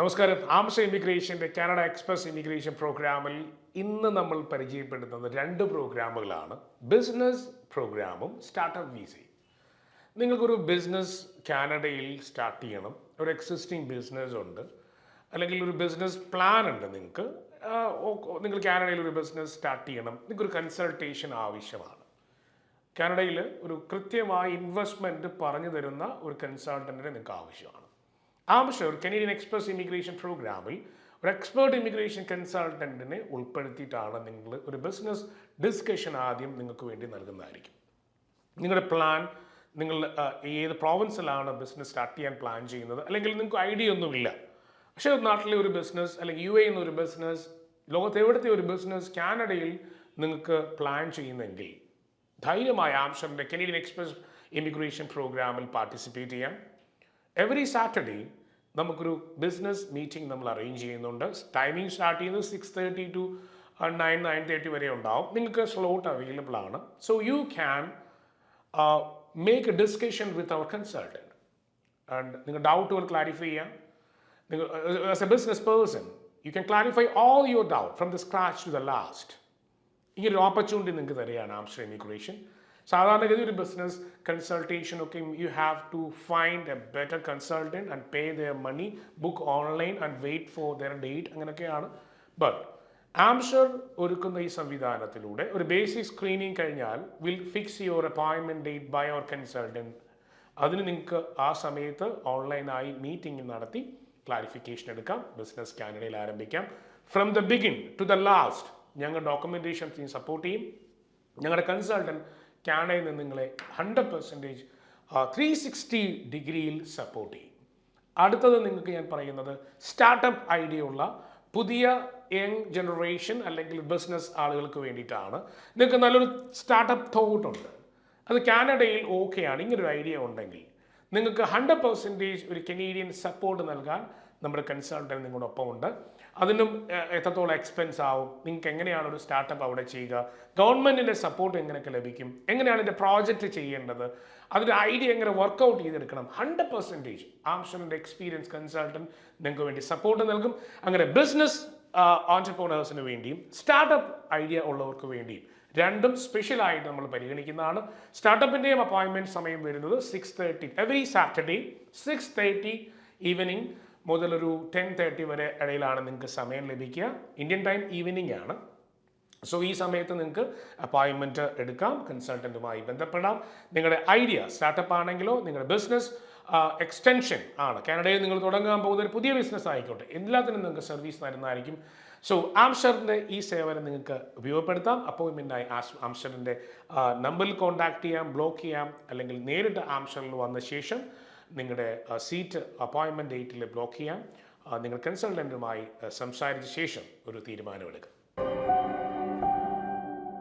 നമസ്കാരം. ആംസ ഇമിഗ്രേഷന്റെ കാനഡ എക്സ്പ്രസ് ഇമിഗ്രേഷൻ പ്രോഗ്രാമിൽ ഇന്ന് നമ്മൾ പരിചയപ്പെടുത്തുന്നത് രണ്ട് പ്രോഗ്രാമുകളാണ്. ബിസിനസ് പ്രോഗ്രാമും സ്റ്റാർട്ടപ്പ് വിസയും. നിങ്ങൾക്കൊരു ബിസിനസ് കാനഡയിൽ സ്റ്റാർട്ട് ചെയ്യണം. ഒരു എക്സിസ്റ്റിംഗ് ബിസിനസ് ഉണ്ട്. അല്ലെങ്കിൽ ഒരു ബിസിനസ് പ്ലാൻ ഉണ്ട് നിങ്ങൾക്ക്. നിങ്ങൾ കാനഡയിൽ ഒരു ബിസിനസ് സ്റ്റാർട്ട് ചെയ്യണം. നിങ്ങൾക്കൊരു കൺസൾട്ടേഷൻ ആവശ്യമാണ്. കാനഡയിൽ ഒരു കൃത്യമായ ഇൻവെസ്റ്റ്മെന്റ് പറഞ്ഞു തരുന്ന ഒരു കൺസൾട്ടന്റിനെ നിങ്ങൾക്ക് ആവശ്യമാണ്. ഒരു കനേഡിയൻ എക്സ്പ്രസ് ഇമിഗ്രേഷൻ പ്രോഗ്രാമിൽ ഒരു എക്സ്പേർട്ട് ഇമിഗ്രേഷൻ കൺസൾട്ടന്റിനെ ഉൾപ്പെടുത്തിയിട്ടാണ് നിങ്ങൾ ഒരു ബിസിനസ് ഡിസ്കഷൻ ആദ്യം നിങ്ങൾക്ക് വേണ്ടി നൽകുന്നതായിരിക്കും. നിങ്ങളുടെ പ്ലാൻ നിങ്ങൾ ഏത് പ്രോവിൻസിലാണ് ബിസിനസ് സ്റ്റാർട്ട് ചെയ്യാൻ പ്ലാൻ ചെയ്യുന്നത് അല്ലെങ്കിൽ നിങ്ങൾക്ക് ഐഡിയ ഒന്നുമില്ല. പക്ഷേ നാട്ടിലെ ഒരു ബിസിനസ് അല്ലെങ്കിൽ യു എ ഒരു ബിസിനസ് ലോകത്ത് എവിടുത്തെ ഒരു ബിസിനസ് കാനഡയിൽ നിങ്ങൾക്ക് പ്ലാൻ ചെയ്യുന്നെങ്കിൽ ധൈര്യമായ ആംഷറിന്റെ കനേഡിയൻ എക്സ്പ്രസ് ഇമിഗ്രേഷൻ പ്രോഗ്രാമിൽ പാർട്ടിസിപ്പേറ്റ് ചെയ്യാം എവറി സാറ്റർഡേ നമുക്കൊരു ബിസിനസ് മീറ്റിംഗ് നമ്മൾ അറേഞ്ച് ചെയ്യുന്നുണ്ട്. ടൈമിംഗ് സ്റ്റാർട്ട് ചെയ്യുന്നത് six thirty to nine nine thirty വരെ ഉണ്ടാവും. നിങ്ങൾക്ക് സ്ലോട്ട് അവൈലബിൾ ആണ്. So you can make a discussion with our consultant and നിങ്ങൾ ഡൗട്ടുകൾ ക്ലാരിഫൈ ചെയ്യാം. നിങ്ങൾ as a business person you can clarify all your doubt from the scratch to the last ഒരു opportunity നിങ്ങൾക്ക് തരികയാണ് ആംസ്റ്റർ ഇമിഗ്രേഷൻ സാധാരണഗതി ഒരു ബിസിനസ് കൺസൾട്ടേഷൻ ഒക്കെ you have to find a better consultant and pay their money book online and wait for their date അങ്ങനെയൊക്കെയാണ്. But ആംഷർ ഒരുക്കുന്ന ഈ സംവിധാനത്തിലൂടെ ഒരു ബേസിക് സ്ക്രീനിങ് കഴിഞ്ഞാൽ വിൽ ഫിക്സ് യുവർ അപ്പോയിൻമെന്റ് ഡേറ്റ് ബൈ അവർ കൺസൾട്ടന്റ് അതിന് നിങ്ങൾക്ക് ആ സമയത്ത് ഓൺലൈനായി മീറ്റിംഗ് നടത്തി ക്ലാരിഫിക്കേഷൻ എടുക്കാം ബിസിനസ് കാനഡയിൽ ആരംഭിക്കാം. From the begin to the last ഞങ്ങൾ ഡോക്യുമെന്റേഷൻ സപ്പോർട്ട് ചെയ്യും. ഞങ്ങളുടെ കൺസൾട്ടന്റ് കാനഡയിൽ നിന്ന് നിങ്ങളെ ഹൺഡ്രഡ് പെർസെന്റേജ് ത്രീ സിക്സ്റ്റി ഡിഗ്രിയിൽ സപ്പോർട്ട് ചെയ്യും. അടുത്തത് നിങ്ങൾക്ക് ഞാൻ പറയുന്നത് സ്റ്റാർട്ടപ്പ് ഐഡിയ ഉള്ള പുതിയ യങ് ജനറേഷൻ അല്ലെങ്കിൽ ബിസിനസ് ആളുകൾക്ക് വേണ്ടിയിട്ടാണ്. നിങ്ങൾക്ക് നല്ലൊരു സ്റ്റാർട്ടപ്പ് തോട്ടുണ്ട് അത് കാനഡയിൽ ഓക്കെയാണ് ഇങ്ങനൊരു ഐഡിയ ഉണ്ടെങ്കിൽ നിങ്ങൾക്ക് ഹൺഡ്രഡ് പെർസെന്റേജ് ഒരു കനേഡിയൻ സപ്പോർട്ട് നൽകാൻ നമ്മുടെ കൺസൾട്ടന്റ് നിങ്ങളുടെ ഒപ്പമുണ്ട് അതിനും എത്രത്തോളം എക്സ്പെൻസ് ആവും? നിങ്ങൾക്ക് എങ്ങനെയാണ് ഒരു സ്റ്റാർട്ടപ്പ് അവിടെ ചെയ്യുക? ഗവൺമെന്റിന്റെ സപ്പോർട്ട് എങ്ങനെയൊക്കെ ലഭിക്കും? എങ്ങനെയാണ് ഇതിന്റെ പ്രോജക്റ്റ് ചെയ്യേണ്ടത്? അതിന്റെ ഐഡിയ എങ്ങനെ വർക്കൗട്ട് ചെയ്തെടുക്കണം? ഹൺഡ്രഡ് പെർസെന്റേജ് ആംഷറിന്റെ എക്സ്പീരിയൻസ് കൺസൾട്ടന്റ് നിങ്ങൾക്ക് വേണ്ടി സപ്പോർട്ട് നൽകും. അങ്ങനെ ബിസിനസ് ഓൺടർപ്രണേഴ്സിന് വേണ്ടിയും സ്റ്റാർട്ടപ്പ് ഐഡിയ ഉള്ളവർക്ക് വേണ്ടിയും രണ്ടും സ്പെഷ്യലായിട്ട് നമ്മൾ പരിഗണിക്കുന്നതാണ്. സ്റ്റാർട്ടപ്പിന്റെയും അപ്പോയിൻമെന്റ് സമയം വരുന്നത് six thirty every Saturday six thirty evening മുതലൊരു ten thirty വരെ ഇടയിലാണ് നിങ്ങൾക്ക് സമയം ലഭിക്കുക. ഇന്ത്യൻ ടൈം ഈവനിങ് ആണ്. സോ ഈ സമയത്ത് നിങ്ങൾക്ക് അപ്പോയിൻമെന്റ് എടുക്കാം. കൺസൾട്ടന്റുമായി ബന്ധപ്പെടാം. നിങ്ങളുടെ ഐഡിയ സ്റ്റാർട്ടപ്പ് ആണെങ്കിലോ നിങ്ങളുടെ ബിസിനസ് എക്സ്റ്റൻഷൻ ആണ്. കാനഡയിൽ നിങ്ങൾ തുടങ്ങാൻ പോകുന്ന ഒരു പുതിയ ബിസിനസ് ആയിക്കോട്ടെ. എല്ലാത്തിനും നിങ്ങൾക്ക് സർവീസ് തരുന്നതായിരിക്കും. സോ ആംഷറിന്റെ ഈ സേവനം നിങ്ങൾക്ക് ഉപയോഗപ്പെടുത്താം. അപ്പോയിൻമെന്റായി ആംഷറിന്റെ നമ്പറിൽ കോൺടാക്ട് ചെയ്യാം ബ്ലോക്ക് ചെയ്യാം അല്ലെങ്കിൽ നേരിട്ട് ആംഷറിൽ വന്ന ശേഷം നിങ്ങളുടെ സീറ്റ് അപ്പോയിൻമെന്റ് ഡേറ്റിൽ ബ്ലോക്ക് ചെയ്യാം നിങ്ങൾ കൺസൾട്ടന്റുമായി സംസാരിച്ച ശേഷം ഒരു തീരുമാനമെടുക്കാം.